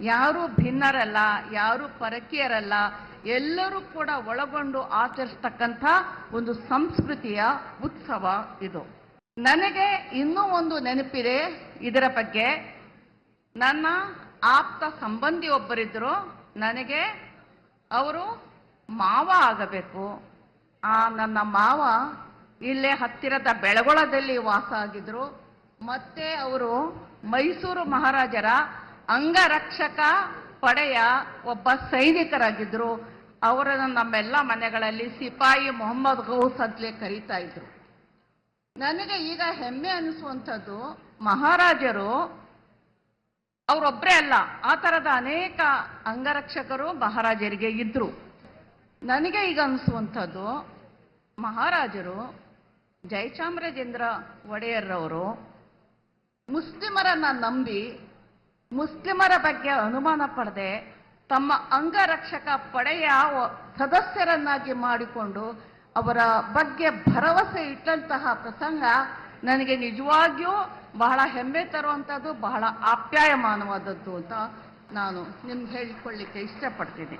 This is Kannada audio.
ಯಾರು ಭಿನ್ನರಲ್ಲ, ಯಾರು ಪರಕೀಯರಲ್ಲ, ಎಲ್ಲರೂ ಕೂಡ ಒಳಗೊಂಡು ಆಚರಿಸ್ತಕ್ಕಂಥ ಒಂದು ಸಂಸ್ಕೃತಿಯ ಉತ್ಸವ ಇದು. ನನಗೆ ಇನ್ನೂ ಒಂದು ನೆನಪಿದೆ ಇದರ ಬಗ್ಗೆ. ನನ್ನ ಆಪ್ತ ಸಂಬಂಧಿ ಒಬ್ಬರಿದ್ರು, ನನಗೆ ಅವರು ಮಾವ ಆಗಬೇಕು. ಆ ನನ್ನ ಮಾವ ಇಲ್ಲೇ ಹತ್ತಿರದ ಬೆಳಗೊಳದಲ್ಲಿ ವಾಸ ಆಗಿದ್ರು. ಮತ್ತೆ ಅವರು ಮೈಸೂರು ಮಹಾರಾಜರ ಅಂಗರಕ್ಷಕ ಪಡೆಯ ಒಬ್ಬ ಸೈನಿಕರಾಗಿದ್ದರು ಅವರನ್ನು ನಮ್ಮೆಲ್ಲ ಮನೆಗಳಲ್ಲಿ ಸಿಪಾಯಿ ಮೊಹಮ್ಮದ್ ಗೌಸ್ ಅಂತಲೇ ಕರೀತಾ ಇದ್ರು. ನನಗೆ ಈಗ ಹೆಮ್ಮೆ ಅನಿಸುವಂಥದ್ದು, ಮಹಾರಾಜರು ಅವರೊಬ್ಬರೇ ಅಲ್ಲ, ಆ ಥರದ ಅನೇಕ ಅಂಗರಕ್ಷಕರು ಮಹಾರಾಜರಿಗೆ ಇದ್ರು. ನನಗೆ ಈಗ ಅನಿಸುವಂಥದ್ದು, ಮಹಾರಾಜರು ಜಯಚಾಮರಾಜೇಂದ್ರ ಒಡೆಯರ್ರವರು ಮುಸ್ಲಿಮರನ್ನು ನಂಬಿ ಮುಸ್ಲಿಮರ ಬಗ್ಗೆ ಅನುಮಾನ ಪಡೆದೆ ತಮ್ಮ ಅಂಗರಕ್ಷಕ ಪಡೆಯ ಸದಸ್ಯರನ್ನಾಗಿ ಮಾಡಿಕೊಂಡು ಅವರ ಬಗ್ಗೆ ಭರವಸೆ ಇಟ್ಟಂತಹ ಪ್ರಸಂಗ ನನಗೆ ನಿಜವಾಗಿಯೂ ಬಹಳ ಹೆಮ್ಮೆ ತರುವಂಥದ್ದು ಬಹಳ ಆಪ್ಯಾಯಮಾನವಾದದ್ದು ಅಂತ ನಾನು ನಿಮ್ಗೆ ಹೇಳಿಕೊಳ್ಳಿಕ್ಕೆ ಇಷ್ಟಪಡ್ತೀನಿ.